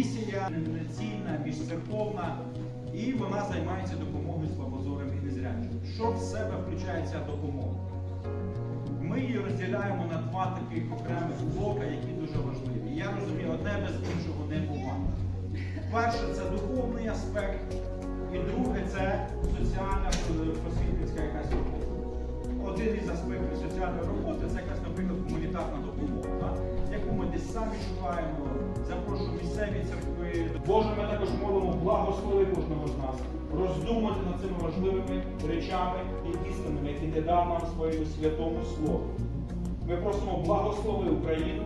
місія міграційна, міжцерковна, і вона займається допомогою слабозорим і незрячим. Що в себе включає ця допомога? Ми її розділяємо на два таких окремих блока, які дуже важливі. Я розумію, одне без іншого не буває. Перше це духовний аспект, і друге це соціальна е, просвітницька якась робота. Один із аспектів соціальної роботи десь самі місцеві церкви. Боже, ми також молимо, благослови кожного з нас, роздумати над цими важливими речами і істинами, які ти дав нам своєму святому слові. Ми просимо благослови Україну,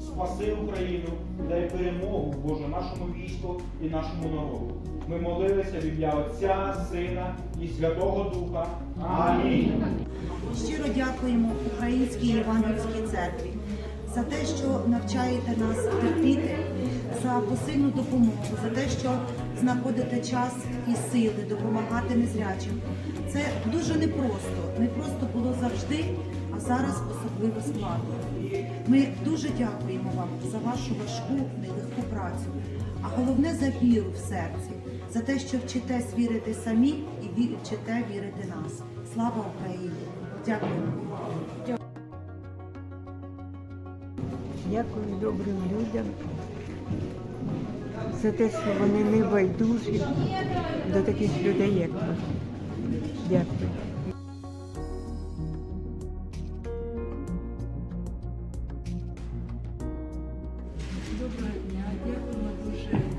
спаси Україну, дай перемогу Боже нашому війську і нашому народу. Ми молилися в ім'я Отця, Сина і Святого Духа. Амінь. Щиро дякуємо Українській Євангельській церкві за те, що навчаєте нас терпіти, за посильну допомогу, за те, що знаходите час і сили допомагати незрячим. Це дуже непросто. Непросто було завжди, а зараз особливо складно. Ми дуже дякуємо вам за вашу важку, нелегку працю, а головне за віру в серці, за те, що вчитесь вірити самі і вчите вірити нас. Слава Україні! Дякуємо. Дякую добрим людям за те, що вони не байдужі до таких людей, як ви. Дякую. Доброго дня, дякуємо дуже